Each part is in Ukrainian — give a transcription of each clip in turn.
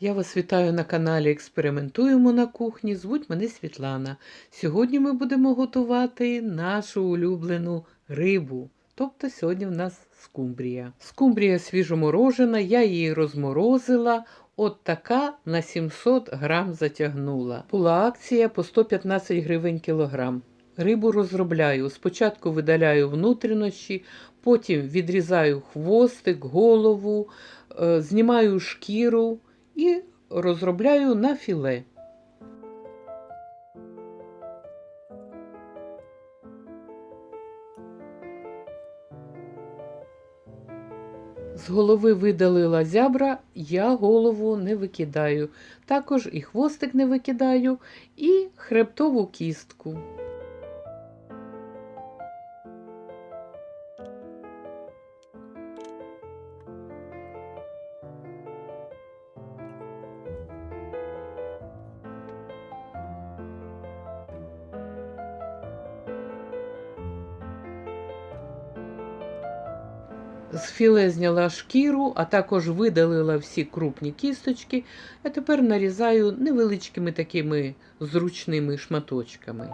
Я вас вітаю на каналі Експериментуємо на кухні. Звуть мене Світлана. Сьогодні ми будемо готувати нашу улюблену рибу. Тобто сьогодні в нас скумбрія. Скумбрія свіжоморожена, я її розморозила. От така на 700 грам затягнула. Була акція по 115 гривень кілограм. Рибу розробляю. Спочатку видаляю внутрішні, потім відрізаю хвостик, голову, е, знімаю шкіру і розробляю на філе. З голови видалила зябра, я голову не викидаю. Також і хвостик не викидаю, і хребтову кістку. З філе зняла шкіру, а також видалила всі крупні кісточки, а тепер нарізаю невеличкими такими зручними шматочками.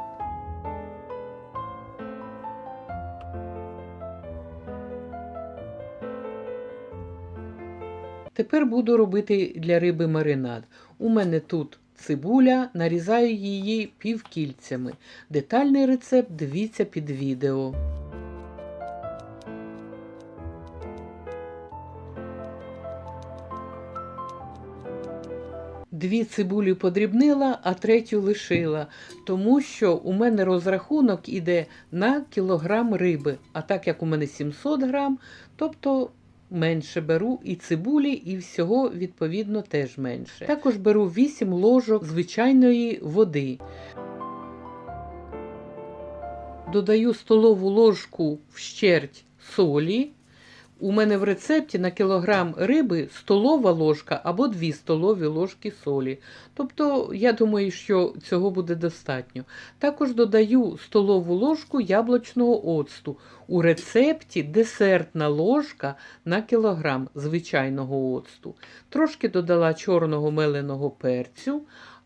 Тепер буду робити для риби маринад. У мене тут цибуля, нарізаю її півкільцями. Детальний рецепт дивіться під відео. Дві цибулі подрібнила, а третю лишила, тому що у мене розрахунок іде на кілограм риби. А так як у мене 700 грам, тобто менше беру і цибулі, і всього, відповідно, теж менше. Також беру 8 ложок звичайної води. Додаю столову ложку вщерть солі. У мене в рецепті на кілограм риби столова ложка або 2 столові ложки солі. Тобто, я думаю, що цього буде достатньо. Також додаю столову ложку яблучного оцту. У рецепті десертна ложка на кілограм звичайного оцту. Трошки додала чорного меленого перцю.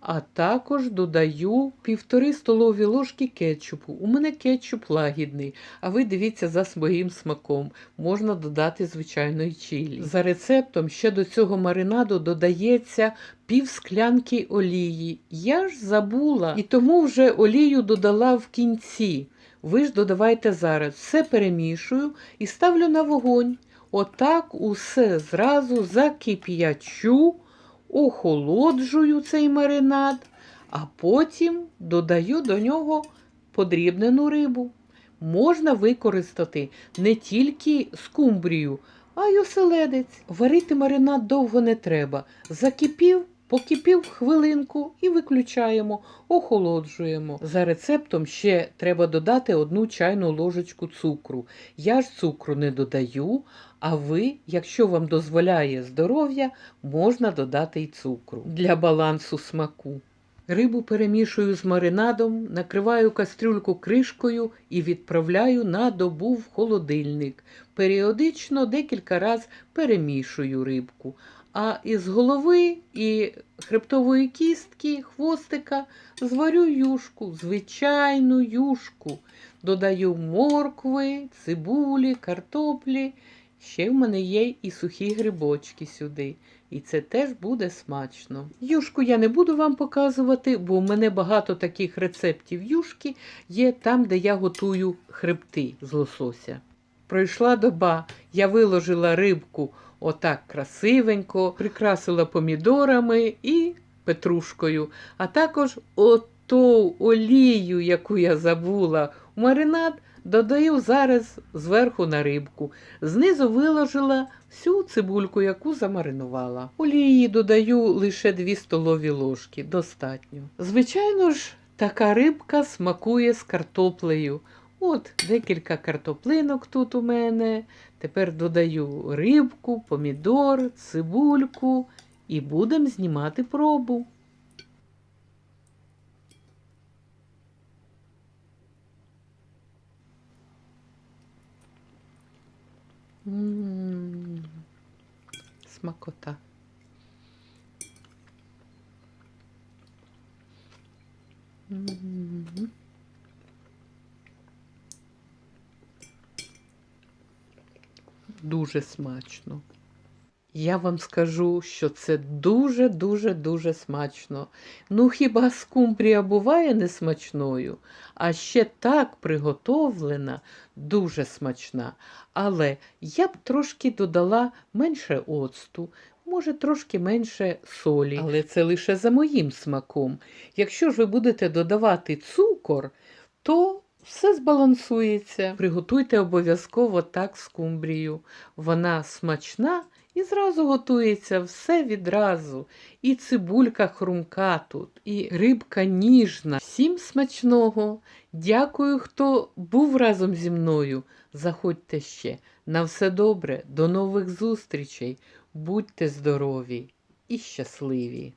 А також додаю півтори столові ложки кетчупу. У мене кетчуп лагідний, а ви дивіться за своїм смаком. Можна додати звичайної чилі. За рецептом ще до цього маринаду додається пів склянки олії. Я ж забула і тому вже олію додала в кінці. Ви ж додавайте зараз. Все перемішую і ставлю на вогонь. Отак усе зразу закип'ячу охолоджую цей маринад, а потім додаю до нього подрібнену рибу. Можна використати не тільки скумбрію, а й оселедець. Варити маринад довго не треба. Закипів, покипів хвилинку і виключаємо, охолоджуємо. За рецептом ще треба додати одну чайну ложечку цукру. Я ж цукру не додаю, а ви, якщо вам дозволяє здоров'я, можна додати й цукру для балансу смаку. Рибу перемішую з маринадом, накриваю кастрюльку кришкою і відправляю на добу в холодильник. Періодично декілька разів перемішую рибку. А із голови і хребтової кістки, хвостика зварю юшку, звичайну юшку. Додаю моркви, цибулі, картоплі. Ще в мене є і сухі грибочки сюди. І це теж буде смачно. Юшку я не буду вам показувати, бо в мене багато таких рецептів юшки є там, де я готую хребти з лосося. Пройшла доба, я виложила рибку отак красивенько, прикрасила помідорами і петрушкою, а також оту олію, яку я забула, в маринад додаю зараз зверху на рибку. Знизу виложила всю цибульку, яку замаринувала. Олії додаю лише 2 столові ложки, достатньо. Звичайно ж, така рибка смакує з картоплею. От, декілька картоплинок тут у мене. Тепер додаю рибку, помідор, цибульку і будемо знімати пробу. М. Смакота. Mm-hmm. Дуже смачно. Я вам скажу, що це дуже-дуже дуже смачно. Ну хіба скумбрія буває несмачною, а ще так приготовлена, дуже смачна. Але я б трошки додала менше оцту, може трошки менше солі. Але це лише за моїм смаком. Якщо ж ви будете додавати цукор, то все збалансується. Приготуйте обов'язково так скумбрію. Вона смачна і зразу готується все відразу. І цибулька хрумка тут, і рибка ніжна. Всім смачного. Дякую, хто був разом зі мною. Заходьте ще. На все добре, до нових зустрічей. Будьте здорові і щасливі!